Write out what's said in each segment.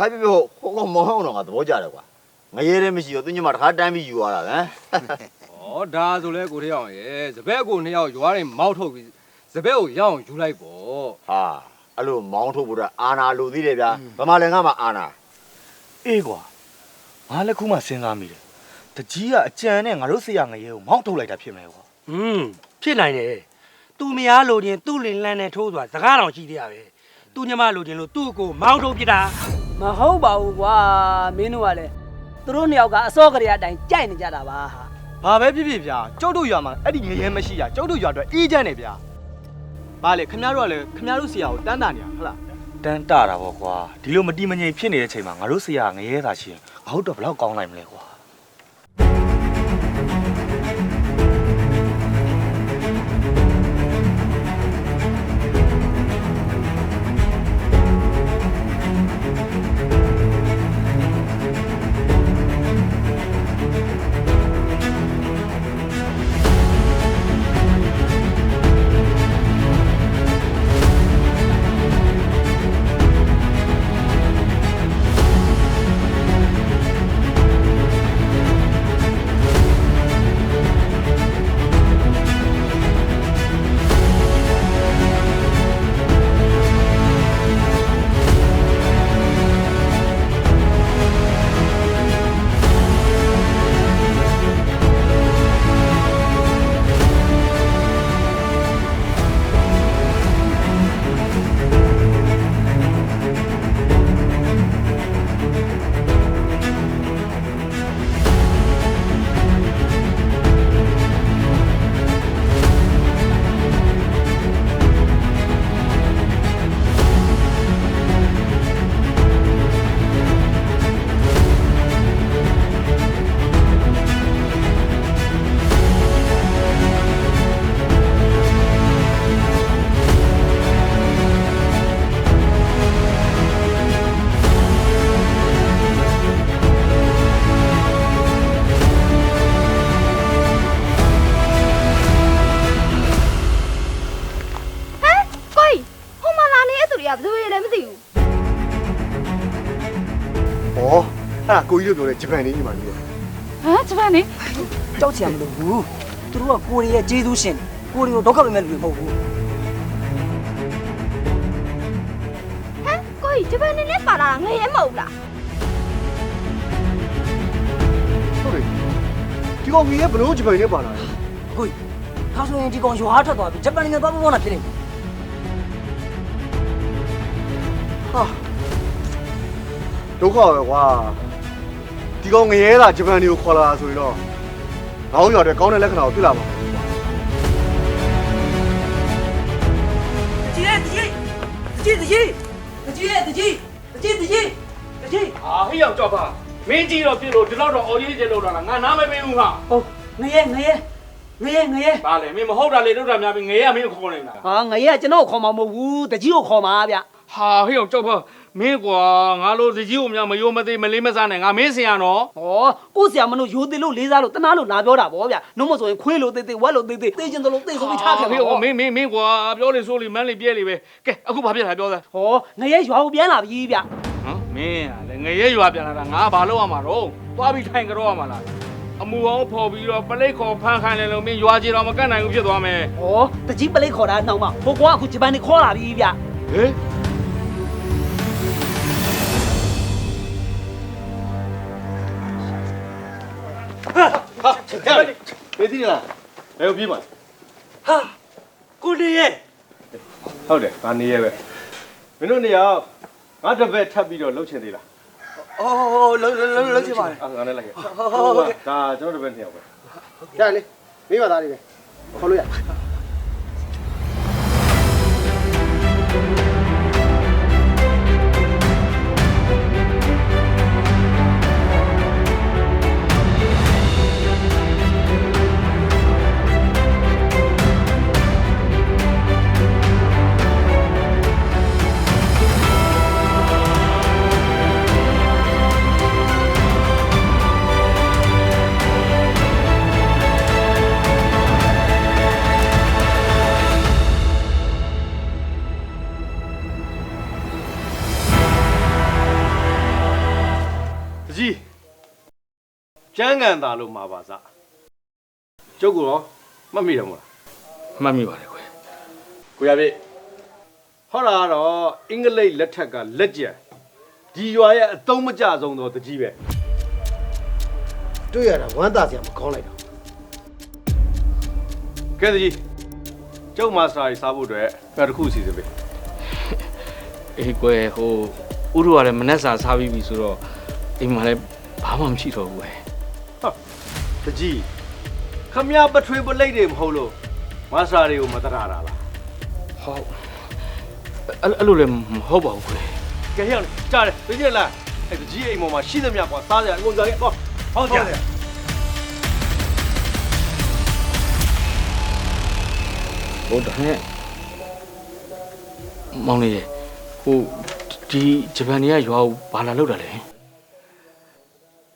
ဘာဖြစ်ဖြစ်ဟိုကောင်မောင်းတော့ငါသဘောကျတယ်ကွာငရဲတဲ့မရှိတော့သူညမတစ်ခါတန်းပြီးယူသွားတာဗျမ်ဩဒါဆိုလဲကိုထရောက်ရဲ့စပက်ကိုနှစ်ယောက်ရွာတွေမောက်ထုတ်ပြီးစပက်ကိုရအောင်ယူလိုက်ပေါ့ဟာအဲ့လိုမောင်းထုတ်ဖို့တော့အာနာလိုသေးတယ်ဗျာဗမာလည်းငါမှအာနာအေးကွာငါလည်းခုမှစဉ်းစားမိတယ်တကြီးကအကြံနဲ့ငါတို့ဆရာငရဲကိုမောင်းထုတ်လိုက်တာဖြစ်မယ်ကွာอืมဖြစ်နိုင်တယ်သူမရားလိုချင်သူ့လင်လန်းနဲ့ထိုးသွားစကားတော်ရှိသေးရပဲသူညမလိုချင်လို့သူ့ကိုမောင်းထုတ်ပြတာ မဟုတ်ပါဘူးကွာမင်းတို့ကလည်းသူတို့နှစ်ယောက်ကအစောကလေးအတိုင်းကြိုက်နေကြတာပါဟာဘာပဲဖြစ်ဖြစ်ဗျာကျုပ်တို့ရွာမှာအဲ့ဒီငရဲမရှိတာကျုပ်တို့ရွာအတွက်အေးချမ်းနေဗျာဘာလဲခင်ဗျားတို့ကလည်းခင်ဗျားတို့ဆရာကိုတန်းတာနေတာဟုတ်လားတန်းတတာပေါ့ကွာဒီလိုမတိမငြိမ်ဖြစ်နေတဲ့အချိန်မှာငါတို့ဆရာငရဲသာရှိရင်ငါတို့တော့ဘယ်လောက်ကောင်းနိုင်မလဲကွာ ကိုကြီးတို့ပြောတဲ့ဂျပန်နေညီမလေးဟမ်ဂျပန်နေကြောက်ချင်မလို့ဘူးသူတို့ကကိုရီးရဲ့ကျေးဇူးရှင်ကိုရီးကိုဒုက္ခပေးမဲ့လူတွေမဟုတ်ဘူးဟမ်ကိုကြီးဂျပန်နေနဲ့ပါလာတာငရဲမဟုတ်လား။ဟုတ်တယ်။ဒီကောင်ကြီးကဘလို့ဂျပန်နေပါလာလဲကိုကြီးဒါဆိုရင်ဒီကောင်ရွာထွက်သွားပြီဂျပန်နိုင်ငံသွားဖို့နာဖြစ်နေပြီ။ဟာဒုက္ခပဲကွာ။ ဒီကောင်ငရဲသာဂျပန်တွေကိုခေါ်လာတာဆိုရင်တော့ငေါ့ရွာတွေကောင်းတဲ့လက္ခဏာကိုတွေ့လာမှာကြီးရဲ့ကြီးကြီးကြီးကြီးရဲ့ကြီးကြီးကြီးကြီးအာဟိယောင်ကြောက်ပါမင်းကြီးတော့ပြစ်လို့ဒီလောက်တော့အော်ရေးကျလို့တော့ငါနားမပေးဘူးဟာဟုတ်ငရဲငရဲငရဲငရဲပါလေမင်းမဟုတ်တာလေလောက်တာများပြီငရဲကမင်းကိုခေါ်နေတာဟာငရဲကကျွန်တော်ကိုခေါ်မှာမဟုတ်ဘူးတကြီးကိုခေါ်မှာဗျဟာဟိယောင်ကြောက်ပါ မင်းကွာငါလိုစကြီးကိုများမယိုမသေးမလေးမစားနဲ့ငါမင်းဆရာနော်။ဩကိုဆရာမလို့ရိုသေလို့လေးစားလို့တနာလို့လာပြောတာဗောဗျ။နှုတ်မဆိုရင်ခွေးလို့သေးသေးဝက်လို့သေးသေးသိကျင်တယ်လို့သိဆိုပြီးထားခဲ့ဟိမှာဟိုဗောမင်းမင်းမင်းကွာပြောလေဆိုလေမန်းလေပြဲလေပဲကဲအခုဘာဖြစ်လာပြောသား။ဟောငရဲရွာကိုပြန်လာပြီဗျဟမ်မင်းကလည်းငရဲရွာပြန်လာတာငါဘာလုပ်ရမှာတော့သွားပြီးထိုင်ကြတော့ရမှာလားအမူအောင်ဖော်ပြီးတော့ပလိတ်ခေါ်ဖန်ခိုင်းလေလို့မင်းရွာကြီးတော့မကတ်နိုင်ဘူးဖြစ်သွားမယ်။ဟောတကြီးပလိတ်ခေါ်တာနှောင်းမဟိုကွာအခုဂျပန်နေခေါ်လာပြီဗျဟေး။ နေသီးလား။ဘယ်ကိုပြေးမှာဟာကိုနေရဲ့။ဟုတ်တယ်။ဒါနေရဲပဲ။မင်းတို့နေရာငါတစ်ပက်ထပ်ပြီးတော့လှုပ်ချင်သေးလား။အော်လုံးလုံးလုံးလုံးချင်ပါလေ။အာငါလည်းလိုက်ခဲ့။ဟုတ်ဟုတ်ကဲ့ဒါကျွန်တော်တစ်ပက်နှစ်ယောက်ပဲ။ကြားလေ။မိမသားလေးပဲ။ခေါ်လို့ရ။ ကျန်းကန်တာလို့မှာပါစကျုပ်ကတော့မှတ်မိတယ်မို့လားမှတ်မိပါတယ်ကွယ်ကိုရပြည့်ဟောတာကတော့အင်္ဂလိပ်လက်ထက်ကလက်ကျန်ဒီရွာရဲ့အသုံးမကျဆုံးသောတကြီးပဲတွေ့ရတာဝမ်းသာစရာမကောင်းလိုက်တော့ကဲတကြီးကျုပ်မာစတာကြီးစားဖို့အတွက်ပြတစ်ခုစီစဉ်ပေးအေးကွယ်ဟိုဥရုကလည်းမနှက်စာစားပြီးပြီဆိုတော့အိမ်မှာလည်းဘာမှမရှိတော့ဘူးကွယ် တကြီးခမရပထွေးပလိတ်တွေမဟုတ်လို့မာစတာတွေကိုမတရတာလားဟုတ်အဲ့အဲ့လိုလည်းမဟုတ်ပါဘူးကွယ်ကဲရကြားတယ်တကြီးလားအဲ့တကြီးအိမ်ပေါ်မှာရှိသမျှကွာစားကြအကုန်စားခဲ့တော့ဟုတ်ကြတယ်ဟိုဒါနဲ့မောင်လေးရေဟိုဒီဂျပန်တွေကရွာကိုဘာလာလောက်တာလဲ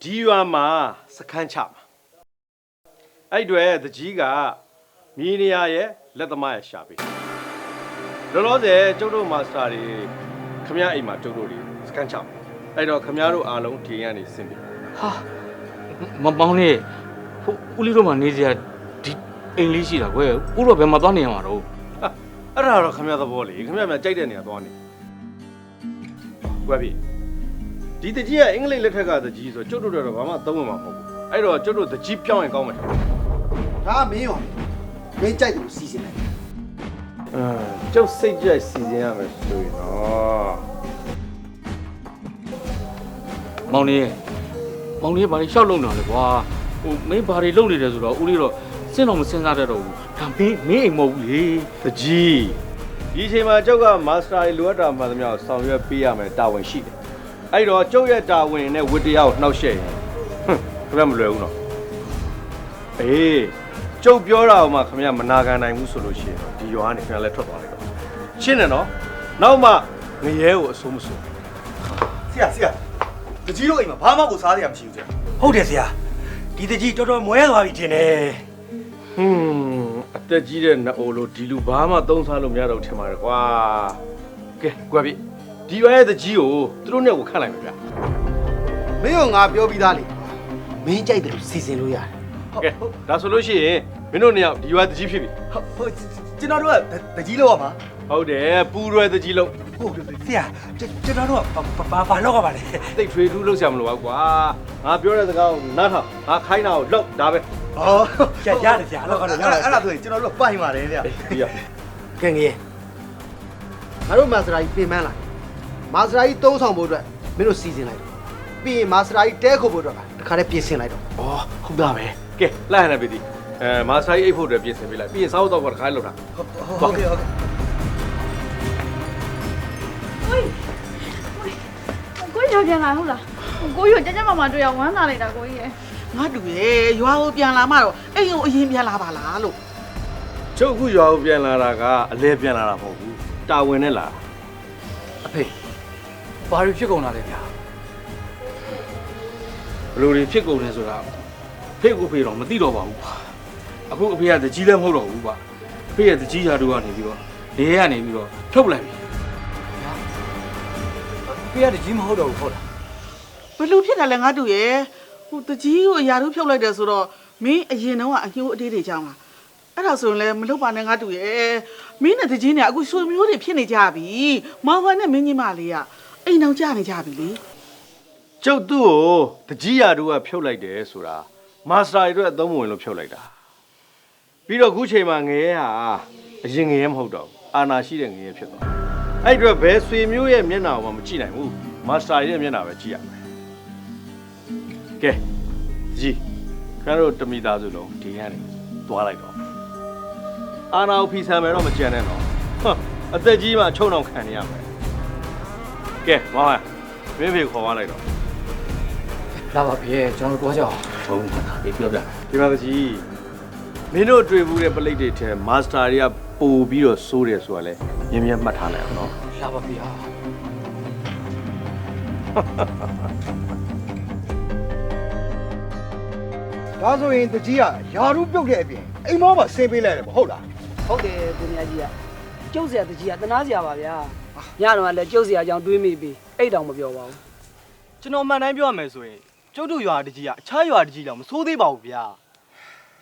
ဒီရွာမှာစခန်းချမှာအဲ့အတွေတကြီးကမြေနေရရဲ့လက်သမားရဲ့ရှာပေးလောလောဆယ်ကျုပ်တို့မာစတာတွေခမရအိမ်မှာကျုပ်တို့တွေစခန်းချမှာအဲ့တော့ခမရတို့အားလုံးဒီကနေဆင်းပြီဟာမမောင်လေးဟိုဦးလေးတို့မှနေစရာဒီအိမ်လေးရှိတာကွယ်ဦးတော့ဘယ်မှာသွားနေရမှာတော့ဟာအဲ့ဒါတော့ခမရသဘောလေခမရမြကြိုက်တဲ့နေရာသွားနေကွယ်ပြီ ဒီတကြီးကအင်္ဂလိပ်လက်ထက်ကတကြီးဆိုကျုပ်တို့တော့ဘာမှသုံးမှာမဟုတ်ဘူးအဲ့တော့ကျုပ်တို့တကြီးပြောင်းရင်ကောင်းမှာတယ်ဒါမင်းရောမင်းကြိုက်တယ်စီစဉ်လိုက်အင်းကျုပ်စိတ်ကြိုက်စီစဉ်ရမယ်ဆိုရင်တော့မောင်လေးရေမောင်လေးကဘာလို့ရှောက်လုံတာလဲကွာဟိုမင်းဘာတွေလုပ်နေတယ်ဆိုတော့ဦးလေးတော့စဉ်းတော့မစဉ်းစားတတ်တော့ဘူးဒါမင်းမင်းအိမ်မဟုတ်ဘူးလေတကြီးဒီအချိန်မှာကျုပ်ကမာစတာရေလိုအပ်တာမှန်သမျှကိုဆောင်ရွက်ပေးရမယ်တာဝန်ရှိတယ် အဲ့တော့ကျုပ်ရဲ့တာဝန်နဲ့ဝတ္တရားကိုနှောက်ယှက်ရင်ဟွန်းခမရမလွယ်ဘူးနော်အေးကျုပ်ပြောတာမှခမရမနာခံနိုင်ဘူးဆိုလို့ရှိရင်ဒီရွာကနေခမရလည်းထွက်သွားလိုက်တော့ရှင်းတယ်နော်နောက်မှငရဲကိုအစိုးမစိုးဆရာဆရာတကြီးတို့အိမ်မှာဘာမှကိုစားစရာမရှိဘူးဆရာဟုတ်တယ်ဆရာဒီတကြီးတော်တော်မွဲသွားပြီထင်တယ်ဟွန်းအသက်ကြီးတဲ့နအိုလိုဒီလူဘာမှသုံးစားလို့မရတော့ဘူးထင်ပါတယ်ကွာကဲကွာပြီ ဒီရွာရဲ့တကြီးကိုသူတို့နဲ့ကိုခန့်လိုက်မယ်ဗျာမင်းရောငါပြောပြီးသားလေမင်းကြိုက်တယ်လို့စီစဉ်လို့ရတယ်ကဲဒါဆိုလို့ရှိရင်မင်းတို့နှစ်ယောက်ဒီရွာတကြီးဖြစ်ပြီဟုတ်ဟုတ်ကျွန်တော်တို့ကတကြီးလောက်ရမှာဟုတ်တယ်ပူရွယ်တကြီးလုံးဟုတ်တယ်ဆရာကျွန်တော်တို့ကဘာဘာလောက်ရပါလဲတိတ်ထွေထူးလုပ်ဆရာမလိုပါဘူးကွာငါပြောတဲ့စကားကိုနားထောင်ငါခိုင်းတာကိုလှုပ်ဒါပဲအော်ရရတယ်ဆရာလောက်ကတော့ရတယ်အဲ့ဒါဆိုရင်ကျွန်တော်တို့ကပိုင်ပါတယ်ဆရာဒီရကဲငယ်ငါတို့မာစတာကြီးပြင်ပန်းလာ မာစတာကြီးတုံးဆောင်ဖို့အတွက်မင်းတို့စီစဉ်လိုက်တော့ပြီးရင်မာစတာကြီးတဲခုတ်ဖို့အတွက်ကတခါတည်းပြင်ဆင်လိုက်တော့ဩဟုတ်တာပဲကဲလိုက်ရနေပြီဒီအဲမာစတာကြီးအိတ်ဖို့အတွက်ပြင်ဆင်ပေးလိုက်ပြီးရင်စားဖို့တော့ကတခါလောက်တာဟုတ်ကဲ့ဟုတ်ကဲ့ကိုကြီးရောက်ပြန်လာဟုတ်လားကိုကြီးကိုကြကြမမတွေ့အောင်ဝမ်းသာလိုက်တာကိုကြီးရဲ့ငါတူရဲ့ရွာကိုပြန်လာမှတော့အိမ်ကိုအရင်ပြန်လာပါလားလို့ကျုပ်အခုရွာကိုပြန်လာတာကအလဲပြန်လာတာမဟုတ်ဘူးတာဝန်နဲ့လာအဖေ ဘာတွေဖြစ်ကုန်တာလဲဗျာဘယ်လိုတွေဖြစ်ကုန်လဲဆိုတာဖေကိုဖေတော့မသိတော့ပါဘူးကွာအခုအဖေကတကြီးလည်းမဟုတ်တော့ဘူးကွာအဖေရဲ့တကြီးရာတို့ကနေပြီးတော့နေရကနေပြီးတော့ထုတ်လိုက်ပြီဖေကတကြီးမဟုတ်တော့ဘူးဟုတ်လားဘယ်လိုဖြစ်တာလဲငါတူရဲ့ဟိုတကြီးကိုအရာတို့ဖြုတ်လိုက်တယ်ဆိုတော့မင်းအရင်တော့ကအညှိုးအတေးတွေကြောင်းလားအဲ့ဒါဆိုရင်လည်းမလုပ်ပါနဲ့ငါတူရဲ့မင်းနဲ့တကြီးနဲ့အခုဆွေမျိုးတွေဖြစ်နေကြပြီမောင်ဝမ်းနဲ့မင်းကြီးမလေးက အိမ်အောင်ကြနေကြပြီလေကျုပ်သူ့ကိုတကြီးရာတို့ကဖြုတ်လိုက်တယ်ဆိုတာမာစတာတွေအတွက်အသုံးမဝင်လို့ဖြုတ်လိုက်တာပြီးတော့အခုချိန်မှာငရဲဟာအရင်ငရဲမဟုတ်တော့ဘူးအာနာရှိတဲ့ငရဲဖြစ်သွားတယ်အဲ့ဒီအတွက်ဘယ်ဆွေမျိုးရဲ့မျက်နှာကိုမှမကြည့်နိုင်ဘူးမာစတာရဲ့မျက်နှာပဲကြည့်ရမယ်ကဲကြီးခင်ဗျားတို့တမိသားစုလုံးဒီကနေသွားလိုက်တော့အာနာကိုဖီဆန်မယ်တော့မကြံနဲ့တော့ဟမ်အသက်ကြီးမှချုံအောင်ခံနေရမယ် ကဲမောင်ဟဲ့မင်းဖေကိုခေါ်သွားလိုက်တော့လာပါဖေကျွန်တော်တို့သွားကြအောင်ဟုတ်ပါလားပြောပြဒီမှာကြီးမင်းတို့တွေ့ဘူးတဲ့ပလိတ်တွေထဲမာစတာတွေကပို့ပြီးတော့စိုးတယ်ဆိုတာလဲမြင်မြင်မှတ်ထားလိုက်အောင်နော်လာပါဖေဟာဒါဆိုရင်တကြီးကယာရုပြုတ်တဲ့အပြင်အိမ်မောပါဆင်းပေးလိုက်တယ်မဟုတ်လားဟုတ်တယ်သူများကြီးကကျုပ်စရာတကြီးကတနာစရာပါဗျာ ညတော့လည်းကျုပ်စရာကြောင့်တွေးမိပြီအဲ့တောင်မပြောပါဘူးကျွန်တော်မှန်တိုင်းပြောရမယ်ဆိုရင်ကျုပ်တို့ရွာတကြီးကအခြားရွာတကြီးတော့မဆိုးသေးပါဘူးဗျာ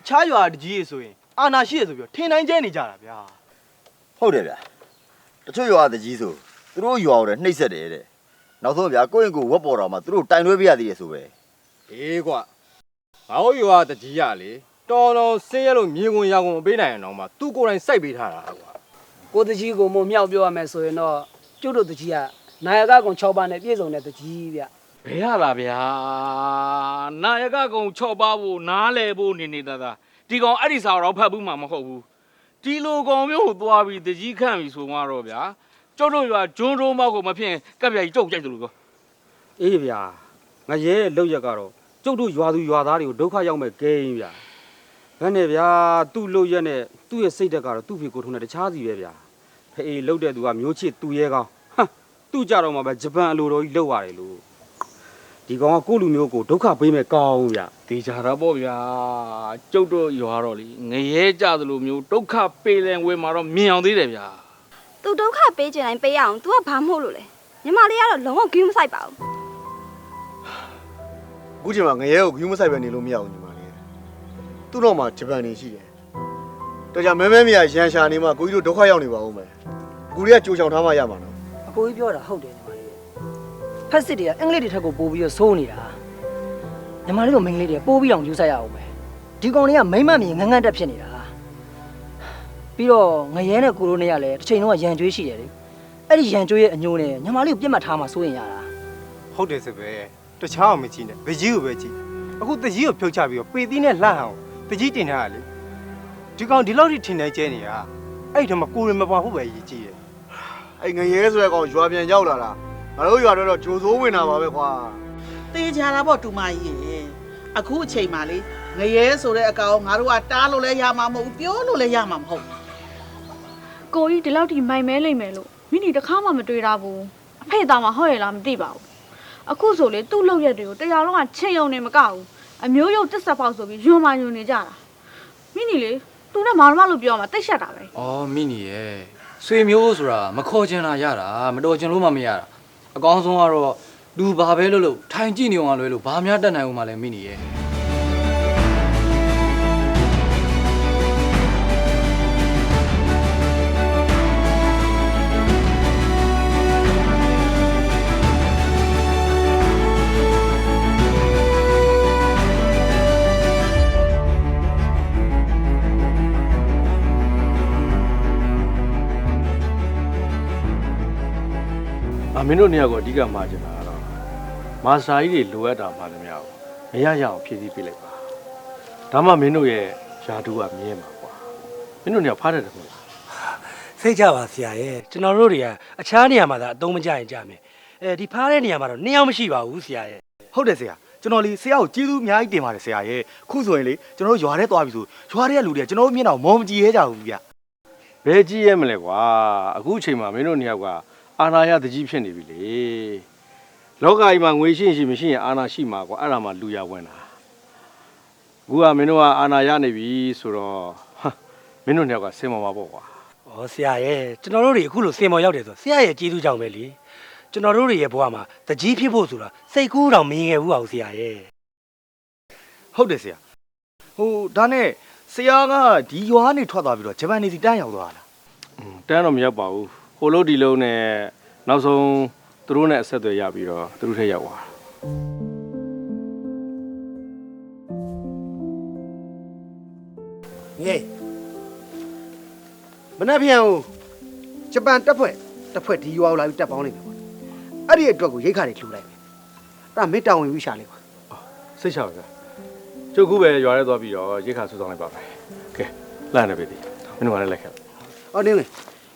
အခြားရွာတကြီးရေဆိုရင်အာနာရှိရဆိုပြီးတော့ထင်တိုင်းကျဲနေကြတာဗျာဟုတ်တယ်ဗျာတချို့ရွာတကြီးဆိုသူတို့ရွာကိုလည်းနှိပ်စက်တယ်တဲ့နောက်ဆုံးဗျာကိုယ့်ရင်ကိုယ်ဝက်ပေါ်တော်မှာသူတို့တိုင်လွဲပြရသေးတယ်ဆိုပဲအေးကွာငါတို့ရွာတကြီးရလေတော်တော်ဆင်းရဲလို့မြေကုန်ရာကုန်မပေးနိုင်အောင်တော့မှသူကိုယ်တိုင်စိုက်ပေးထားတာကွာ ကိုတကြီးကိုမုံမြောက်ပြောရမယ်ဆိုရင်တော့ကျုပ်တို့တကြီးကနာယကကုံ6ပါးနဲ့ပြည့်စုံတဲ့တကြီးဗျဘယ်ရလားဗျာနာယကကုံ6ပါးဖို့နားလဲဖို့နေနေတာသာဒီကောင်အဲ့ဒီစာတော့ဖတ်ဘူးမှမဟုတ်ဘူးဒီလိုကောင်မျိုးကိုသွားပြီးတကြီးခန့်ပြီဆိုမှတော့ဗျာကျုပ်တို့ရွာဂျွန်းတိုးမောက်ကိုမဖြစ်ကပ်ပြာကြီးကြုတ်ကြိုက်တယ်လို့ကောအေးဗျာငါရဲလောက်ရက်ကတော့ကျုပ်တို့ရွာသူရွာသားတွေကိုဒုက္ခရောက်မဲ့ဂိမ်းဗျာဘယ်နဲ့ဗျာသူ့လောက်ရက်နဲ့သူ့ရဲ့စိတ်တက်ကတော့သူ့ဖေကိုထုံးတဲ့တခြားစီပဲဗျာ ဖေးလောက်တဲ့သူကမျိုးချစ်သူရဲကောင်းဟမ်သူ့ကြတော့မှပဲဂျပန်အလိုတော်ကြီးလောက်ရတယ်လို့ဒီကောင်ကကိုယ့်လူမျိုးကိုဒုက္ခပေးမဲ့ကောင်းဗျာတေချာတာပေါ့ဗျာကျုပ်တို့ရွာတော့လေငရဲကြသလိုမျိုးဒုက္ခပေးလဲဝဲမှာတော့မြင်အောင်သေးတယ်ဗျာသူဒုက္ခပေးခြင်းတိုင်းပေးရအောင် तू ကဘာမို့လို့လဲညီမလေးကတော့လုံးဝဂိမ်းမဆိုင်ပါဘူးအခုချိန်မှာငရဲကိုဂယူးမဆိုင်ပဲနေလို့မရဘူးညီမလေးသူ့တော့မှဂျပန်နေရှိတယ် တော်ကြမဲမဲမရရန်ရှာနေမှကိုကြီးတို့ဒုက္ခရောက်နေပါဦးမယ်အခုတွေကကြိုချောင်ထားမှရမှာနော်အကိုကြီးပြောတာဟုတ်တယ်ညီမလေးဖက်စစ်တွေကအင်္ဂလိပ်တွေထက်ကိုပို့ပြီးတော့စိုးနေတာညီမလေးတို့မိန်းကလေးတွေပို့ပြီးအောင်ယူဆိုင်ရအောင်ပဲဒီကောင်တွေကမိမ့်မမြင်ငန်းငန်းတက်ဖြစ်နေတာပြီးတော့ငရဲနဲ့ကိုလိုနဲ့ကလည်းတစ်ချိန်လုံးကရန်ကြွေးရှိတယ်လေအဲ့ဒီရန်ကြွေးရဲ့အညိုးနဲ့ညီမလေးကိုပြစ်မှတ်ထားမှစိုးရင်ရတာဟုတ်တယ်စပဲတခြားအောင်မကြည့်နဲ့ဗကြီးကိုပဲကြည့်အခုတကြီးကိုဖြုတ်ချပြီးတော့ပေသီးနဲ့လှဟအောင်တကြီးတင်ထားရလေ ဒီကောင်ဒီလောက်ထိထင်နေကျဲနေတာအဲ့ဒီမှာကိုရမပါဘူးပဲရည်ကြည့်တယ်အဲ့ငရဲဆိုတဲ့ကောင်ရွာပြန်ရောက်လာတာငါတို့ရွာတော့ဂျိုဆိုးဝင်တာပါပဲကွာတေးကြတာပေါ့တူမကြီးရေအခုအချိန်မှလေငရဲဆိုတဲ့အကောင်ငါတို့ကတားလို့လည်းရမှာမဟုတ်ဘူးပြောလို့လည်းရမှာမဟုတ်ဘူးကိုကြီးဒီလောက်ထိမိုင်မဲလိမ့်မယ်လို့မိနီတစ်ခါမှမတွေ့တာဘူးအဖေသားမဟုတ်ရလားမသိပါဘူးအခုဆိုလေသူ့လောက်ရက်တွေကိုတရားလုံးကချိန်ုံနေမကဘူးအမျိုးရုပ်တက်ဆက်ပေါက်ဆိုပြီးယွန်မာယွန်နေကြတာမိနီလေ သူနဲ့မောင်နှမလို့ပြောမှတိတ်ရှက်တာပဲ။အော်မိနီရဲ့ဆွေမျိုးဆိုတာမခေါ်ချင်တာရတာမတော်ချင်လို့မှမရတာအကောင်းဆုံးကတော့လူဘာပဲလို့လို့ထိုင်ကြည့်နေအောင်လွဲလို့ဘာများတတ်နိုင်ဦးမှလဲမိနီရဲ့ မင်းတို့နေရာကိုအဓိကမှာချင်တာကတော့မာစတာကြီးတွေလိုအပ်တာမှလည်းမရဘူးမရရအောင်ဖြည့်ဆည်းပေးလိုက်ပါဒါမှမင်းတို့ရဲ့ယာတူကမြဲမှာကွာမင်းတို့နေရာဖားတယ်တယ်မဟုတ်လားစိတ်ကြပါဆရာရဲ့ကျွန်တော်တို့တွေကအခြားနေရာမှာသာအတုံးမကြရင်ကြမယ်အဲဒီဖားတဲ့နေရာမှာတော့နှစ်ယောက်မရှိပါဘူးဆရာရဲ့ဟုတ်တယ်ဆရာကျွန်တော်လေဆရာကိုကျေးဇူးအများကြီးတင်ပါတယ်ဆရာရဲ့ခုဆိုရင်လေကျွန်တော်တို့ရွာထဲသွားပြီဆိုရွာထဲကလူတွေကကျွန်တော်တို့မျက်နှာကိုမောမကြည့်ရဲကြဘူးဗျဘယ်ကြည့်ရဲမလဲကွာအခုအချိန်မှာမင်းတို့နေရာက အာနာရတကြီးဖြစ်နေပြီလေလောကကြီးမှာငွေရှိရင်ရှိမရှိရင်အာနာရှိမှာကွာအဲ့ဒါမှလူရဝင်တာအခုကမင်းတို့ကအာနာရနေပြီဆိုတော့ဟာမင်းတို့နေရာကစင်မမှာပေါ့ကွာဩဆရာရဲ့ကျွန်တော်တို့တွေအခုလိုစင်မော်ရောက်တယ်ဆိုဆရာရဲ့ကျေးဇူးကြောင့်ပဲလေကျွန်တော်တို့တွေရဲ့ဘဝမှာတကြီးဖြစ်ဖို့ဆိုတာစိတ်ကူးတော့မရင်ခဲ့ဘူးအောင်ဆရာရဲ့ဟုတ်တယ်ဆရာဟိုဒါနဲ့ဆရာကဒီရွာကနေထွက်သွားပြီးတော့ဂျပန်နေစီတန်းရောက်သွားတာอืมတန်းတော့မရောက်ပါဘူး ဟိုလို့ဒီလုံးနဲ့နောက်ဆုံးသူတို့နဲ့အဆက်အသွယ်ရပြီးတော့သူတို့ထက်ရောက်သွားတာဟေးမနှက်ပြန်ဦးဂျပန်တက်ဖွဲ့တက်ဖွဲ့ဒီရွာကိုလာပြီးတက်ပေါင်းလိုက်မယ်ပေါ့အဲ့ဒီအတွက်ကိုရိတ်ခါတွေလှူလိုက်မယ်အဲ့ဒါမေတ္တာဝင်ပြီးရှာလိုက်ပါစိတ်ချပါဗျာကျုပ်ကူပဲရွာထဲသွားပြီးတော့ရိတ်ခါဆူဆောင်လိုက်ပါမယ်ကဲလှမ်းနေပြီဒီမင်းတို့ကလည်းလက်ခဲ့အော်နေလေ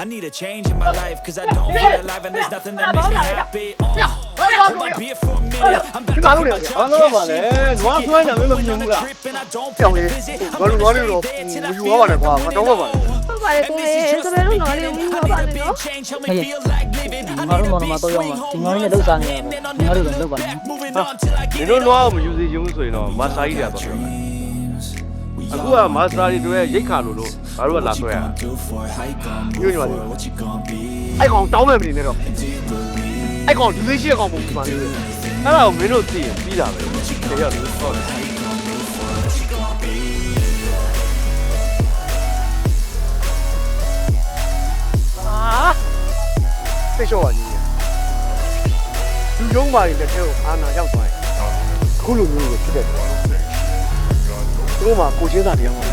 I need a change in my life, cause I don't feel alive, and there's nothing that makes me happy. Uh, it might be it for me, I'm back to my job. ဘာလို့ပါလဲနွားဆွဲနေမင်းမမြင်ဘူးလား And I don't ကြောင်လေးဘာလို့နွားလေးတော့ယူရပါနဲ့ကွာမတော်ပါပါနဲ့ဟုတ်ပါတယ်ကိုရေစပယ်လို့နော်လေးဘူးပါပါနဲ့နော် change, help me feel like living. I ငါတို့မောင်နှမတော့ရောက်မှာဒီငေါင်းလေးနဲ့လှုပ်ရှားနေရတယ်ငါတို့လည်းလှုပ်ပါနဲ့ moving on till I န get င်တို့နွားကိုမယူစီခြင်းဘူးဆိုရင်တော့မာစတာကြီးတွေတော့ပြောမယ် အခုကမာစတာတွေတွေရိတ်ခါလို့လို့ဘာလို့ကလာဆွဲရတာ do for it. How you gon' ညွှန်ညွှန် what you gon' be? အဲ့ကောင်တောင်းမဲ့မနေနဲ့တော့အဲ့ကောင်ဒီလေးရှိတဲ့ကောင်ပုံမှန်လေးအဲ့ဒါကိုမင်းတို့သိရင်ပြီးတာပဲတကယ်လို့ဟုတ်တယ်သိလျှော့ပါကြီးလူယုံမာရင်တစ်ထဲကိုအာနာရောက်သွားရင်ခုလိုမျိုးကိုဖြစ်တဲ့ သူတို့မှာကိုချင်း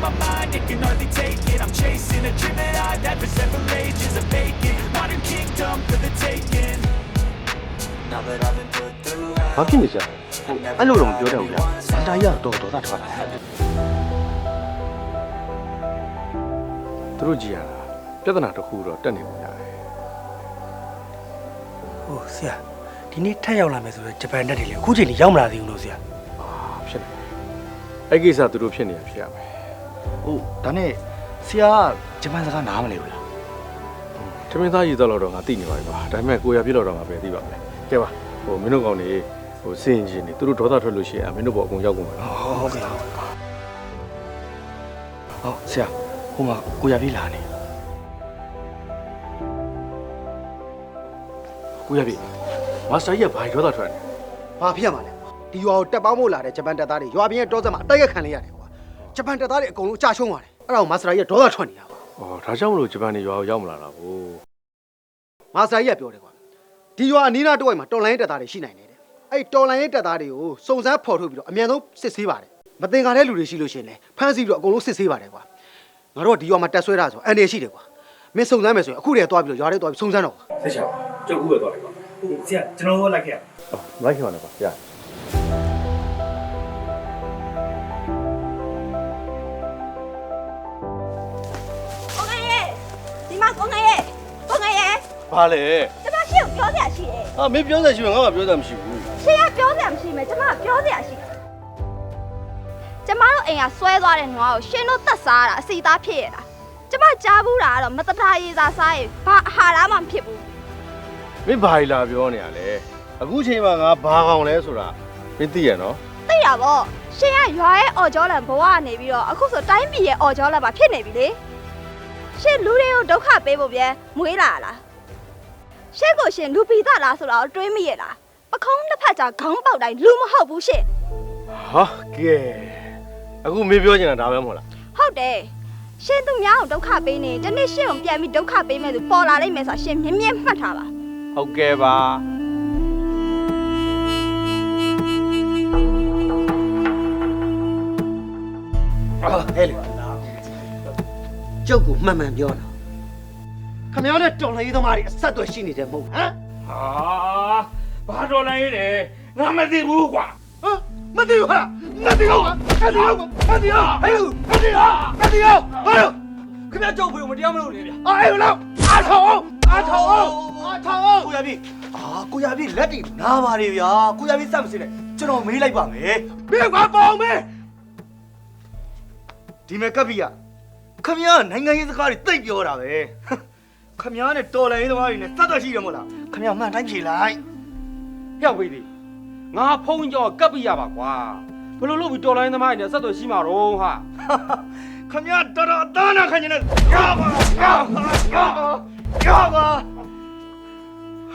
patient, but my mind it can hardly take it. I'm chasing a dream that I've had for several ages. A vacant modern kingdom for the taking. Now that I've been put through ဘာဖြစ်နေကြလဲအဲ့လိုတော့မပြောတတ်ဘူးဗျာမာစတာကြီးကတော့တော်တော်ထွက်တာသူတို့ကြည်ရတာပြဿနာတစ်ခုတော့တက်နေပုံရတယ်ဟိုဆရာဒီနေ့ထပ်ရောက်လာမယ်ဆိုတော့ဂျပန်တက်တယ်လေအခုချိန်ကြီးရောက်မလာသေးဘူးလို့ဆရာဖြစ်နေအဲ့ကိစ္စသူတို့ဖြစ်နေရဖြစ်ရမယ် ဟုတ်ဒါနဲ့ဆရာကဂျပန်စကားနားမလဲဘူးလားထမင်းသားရည်တော့တော့ငါသိနေပါပြီပါဒါပေမဲ့ကိုရပြည့်တော့တော့ငါပဲသိပါမယ်ကဲပါဟိုမင်းတို့ကောင်နေဟိုစင်ချင်းနေသူတို့ဒေါသထွက်လို့ရှိရင်မင်းတို့ဘောအကုန်ရောက်ကုန်ပါနော်ဟုတ်ကဲ့ဟုတ်ဟုတ်ဆရာဟိုမှာကိုရပြီလာနေကိုရပြည့်မာစတာကြီးကဘာဒေါသထွက်နေဘာဖြစ်ရမှာလဲဒီရွာကိုတက်ပေါင်းဖို့လာတဲ့ဂျပန်တပ်သားတွေရွာပြင်ရဲ့တောစက်မှာအတိုက်ရခံလိုက်ရတယ်ကွာ ဂျပန်တပ်သားတွေအကုန်လုံးကြာရှုံးပါတယ်အဲ့ဒါကိုမာစတာကြီးကဒေါသထွက်နေတာကွာဩဒါကြောင့်မလို့ဂျပန်နေရွာကိုရောက်မလာတာဘူးမာစတာကြီးကပြောတယ်ကွာဒီရွာအနီးနားတစ်ဝိုက်မှာတော်လိုင်းတပ်သားတွေရှိနိုင်တယ်တဲ့အဲ့တော်လိုင်းတပ်သားတွေကိုစုံစမ်းဖော်ထုတ်ပြီးတော့အမြန်ဆုံးစစ်ဆေးပါတယ်မတင်ကားတဲ့လူတွေရှိလို့ရှိရင်လည်းဖမ်းဆီးပြီးတော့အကုန်လုံးစစ်ဆေးပါတယ်ကွာငါတို့ကဒီရွာမှာတက်ဆွဲတာဆိုအန်ရရှိတယ်ကွာမင်းစုံစမ်းမယ်ဆိုရင်အခုတည်းသွားပြီးတော့ရွာထဲသွားပြီးစုံစမ်းတော့ကွာဆက်ချောင်းကျုပ်ဦးပဲသွားလိုက်ပါဟုတ်ဆရာကျွန်တော်တို့လိုက်ခဲ့ရလိုက်ခင်ပါနဲ့ပါရ ဘာလဲကျမရှိကိုပြောစရာရှိတယ်အာမင်းပြောစရာရှိမှငါမှပြောစရာမရှိဘူးရှင်ကပြောစရာမရှိမယ်ကျမကပြောစရာရှိတယ်ကျမတို့အိမ်ကဆွဲသွားတဲ့နွားကိုရှင်တို့တက်စားတာအစီသားဖြစ်ရတာကျမကြားဘူးတာကတော့မတတာရေးစားစားရင်ဘာအာဟာရမှမဖြစ်ဘူးမင်းဘာလာပြောနေရလဲအခုချိန်မှာငါဘာကောင်လဲဆိုတာမင်းသိရနော်သိတာပေါ့ရှရှင်ကရွာရဲ့အော်ကြောလန်ဘဝကနေပြီးတော့အခုဆိုတိုင်းပြည်ရဲ့အော်ကြောလန်ပါဖြစ်နေပြီလေရှင်လူတွေကိုဒုက္ခပေးဖို့ပြန်မွေးလာလား ရှင်ကိုရှင်လူပီသားလားဆိုတော့တွေးမိရဲ့လားပခုံးတစ်ဖက်ကြာခေါင်းပေါက်တိုင်းလူမဟုတ်ဘူးရှင်ဟာကဲအခုမင်းပြောချင်တာဒါပဲမဟုတ်လားဟုတ်တယ်ရှင်သူများကိုဒုက္ခပေးနေတနေ့ရှင်ကိုပြန်ပြီးဒုက္ခပေးမယ်သူပေါ်လာလိမ့်မယ်ဆိုတာရှင်မြင်မြင်မှတ်ထားပါဟုတ်ကဲ့ပါဟဲ့လေကျုပ်ကိုမှန်မှန်ပြောတာ ခမရတဲ့တော်လှန်ရေးသမားတွေအဆက်အသွယ်ရှိနေတယ်မဟုတ်ဟမ်ဟာဘာတော်လိုင်းရဲငါမသိဘူးကွာဟမ်မသိဘူးဟာမသိဘူးမသိဘူးမသိဘူးဟဲ့မသိဘူးမသိဘူးဟာလို့ခင်ဗျားကြောက်ဖေကိုမတရားမလုပ်နဲ့ဗျာအေးလို့အားထောင်းအားထောင်းအားထောင်းကိုရပြီအာကိုရပြီလက်တီနားပါလေဗျာကိုရပြီစက်မစင်းနဲ့ကျွန်တော်မေးလိုက်ပါမယ်မင်းကပေါင်းမယ်ဒီမဲ့ကပ်ပြီကခမရနိုင်ငံရေးစကားတွေတိတ်ပြောတာပဲ ခမရနဲ့တော်လိုင်းရေးသမားတွေနဲ့တတ်တတ်ရှိတယ်မို့လားခမရမှန်တိုင်းဖြေလိုက်ဖျောက်ပေးသည်ငါဖုံးကြောကပ်ပြရပါကွာဘယ်လိုလုပ်ပြီးတော်လိုင်းသမားတွေနဲ့ဆက်သွယ်ရှိမှာတော့ဟာခမရတော်တော်အသားနာခံနေတယ်ရပါရပါရပါရပါ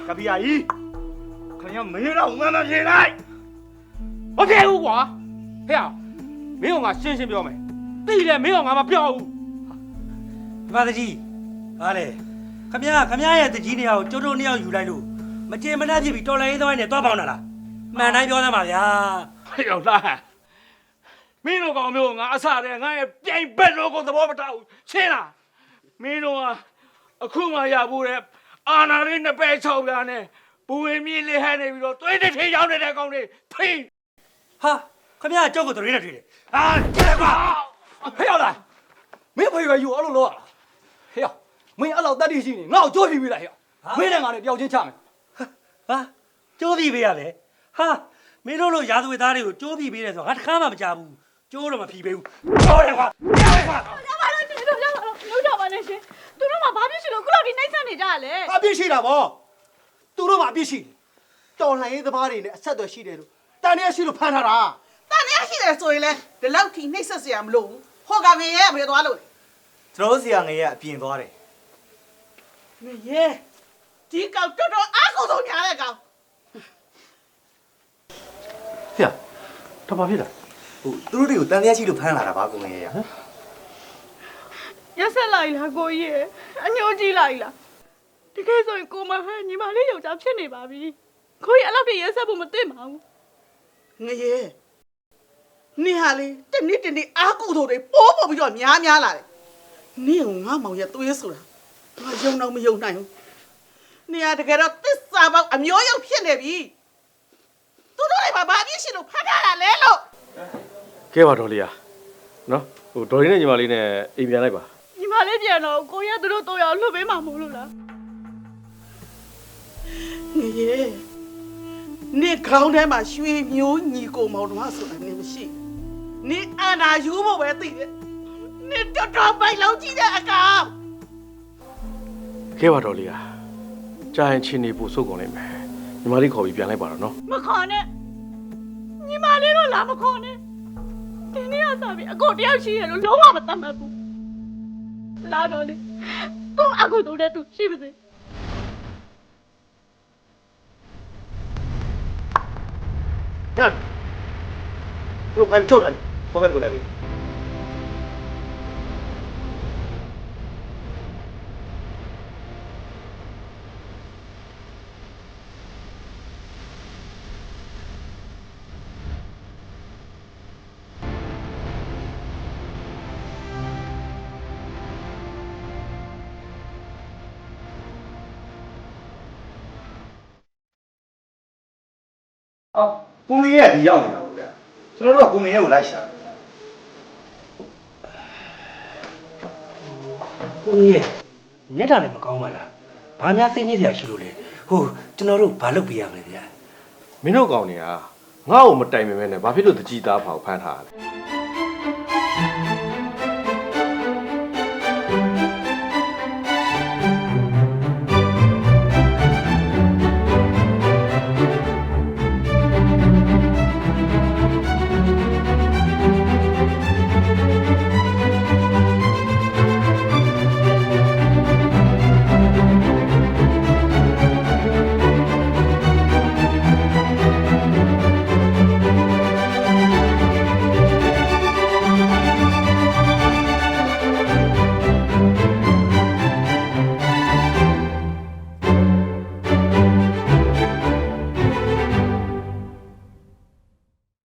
ကပ်ပြီကြီးခမရမေးတော့မှန်မှန်ဖြေလိုက်မဖြစ်ဘူးကွာဖျောက်မင်းကငါရှင်းရှင်းပြောမယ်သိတယ်မင်းကငါမပြောဘူးဒီမတကြီးဟာလေ ခမရခမရရဲ့တကြီးနေရာကိုကျုပ်တို့နှစ်ယောက်ယူလိုက်လို့မတင်မနှက်ဖြစ်ပြီးတော်လိုင်းရေးသမားနဲ့တွားပေါင်းတာလားမှန်တိုင်းပြောသမ်းပါဗျာဖျောက်လားမင်းတို့ကောင်မျိုးငါအဆတဲ့ငါရဲ့ပြိုင်ဘက်လို့ကိုသဘောမထားဘူးရှင်းလားမင်းတို့ကအခုမှရဖို့တဲ့အာနာရင်းနှစ်ပဲ၆ပြားနဲ့ဘူဝင်မြေလေးဟဲနေပြီးတော့သွေးတစ်ထည်ရောက်နေတဲ့ကောင်တွေဖိတ်ဟာခမရကျုပ်ကိုတရေနဲ့ထွေးတယ်အာကျဲပါဖျောက်လားမင်းဖေရွယ်ယူအဲ့လိုလုပ်ရလားဖျောက် မင်းအဲ့လောက်တတ်သိရှိနေငါ့ကိုကြိုးပြပေးလိုက်ဖျောက်မင်းနဲ့ငါနဲ့တယောက်ချင်းချမယ်ဟာကျိုးပြီးပေးရလေဟာမင်းတို့လိုရာဇဝတ်သားတွေကိုကျိုးပြီးပေးတယ်ဆိုတော့ငါတစ်ခါမှမကြဘူးကျိုးတော့မဖြီးပေးဘူးဟောတယ်ကွာရပါလို့ရှင်တို့ရပါလို့လုံးကြပါနဲ့ရှင်သူတို့မှဘာဖြစ်ရှင်လို့ခုလောက်ဒီနှိမ့်ဆက်နေကြရလဲအပြစ်ရှိတာဗောသူတို့မှအပြစ်ရှိတယ်တော်လှန်ရေးသမားတွေနဲ့အဆက်အသွယ်ရှိတယ်လို့တန်ရရှိလို့ဖမ်းထားတာတန်ရရှိတယ်ဆိုရင်လေဒီလောက်ထိနှိမ့်ဆက်စရာမလိုဘူးဟောကငရဲဘယ်သွားလို့လဲကျွန်တော်တို့ဆရာငယ်ကအပြင်သွားတယ် ငရဲဒီကောင်တော်တော်အားကိုးဆုံးညာတဲ့ကောင်ဖေ။ဒါဘာဖြစ်လဲဟိုသူတို့တွေကိုတန်တရားရှိလို့ဖမ်းလာတာပါကိုငယ်ရဟမ်ရက်ဆက်လိုက်လားကိုကြီးရဲ့အညိုကြီးလိုက်လားတကယ်ဆိုရင်ကိုမဟန်ညီမလေးယောက်ျားဖြစ်နေပါပြီကိုကြီးအဲ့လောက်ထိရက်ဆက်ဖို့မသိပါဘူးငရဲနေဟာလေတနေ့တနေ့အားကိုးတို့တွေပိုးပို့ပြီးတော့များများလာတယ်နေကငါမောင်ရဲ့သွေးဆိုတာ ငါယုံတော့မယုံနိုင်ဘူးနေဟာတကယ်တော့သစ္စာပေါက်အမျိုးရောက်ဖြစ်နေပြီသူတို့တွေဘာဘာပြစ်ရှင်လို့ဖမ်းထားတာလဲလို့။ကဲပါတော်လေးอ่ะနော်ဟိုဒေါ်လေးနဲ့ညီမလေးနဲ့အိမ်ပြန်လိုက်ပါညီမလေးပြန်တော့ကိုကြီးကသူတို့တော့ရအောင်လှုပ်ပေးမှာမဟုတ်လို့လားငရဲနေခေါင်းထဲမှာရွှေမျိုးညီကိုမောင်တော်ဆိုတာနေမရှိဘူးနေအနာယူဖို့ပဲသိတယ်နေတော်တော်ပိုက်လုံးကြည့်တဲ့အကောင်။ ကဲပါတော်လေးอ่ะကြာရင်ချင်းနေပို့စုပ်ကုန်လိမ့်မယ်။ညီမလေးခေါ်ပြီးပြန်လိုက်ပါတော့နော်မခေါ်နဲ့ညီမလေးတော့လာမခေါ်နဲ့ဒီနေ့ကစားပြီးအကိုတယောက်ရှိရလို့လုံးဝမတတ်မှတ်ဘူးလာတော့လေသူ့အကိုတို့နဲ့သူရှိပါစေညဘလို့ခိုင်းထုတ်တယ်ဘာပဲကိုလည်း အော်ကိုငယ်ရဒီရောက်နေတာပေါ့ဗျာကျွန်တော်တို့ကကိုငယ်ရကိုလိုက်ရှာတယ်ကိုကြီးရဲ့မျက်တာလည်းမကောင်းပါလားဘာများသိနေစရာရှိလို့လဲဟိုကျွန်တော်တို့ဘာလုပ်ပြရမလဲဗျာ။မင်းတို့ကောင်တွေကငါ့ကိုမတိုင်ပင်မဲနဲ့ဘာဖြစ်လို့တကြီးသားဖောက်ဖမ်းထားရလဲ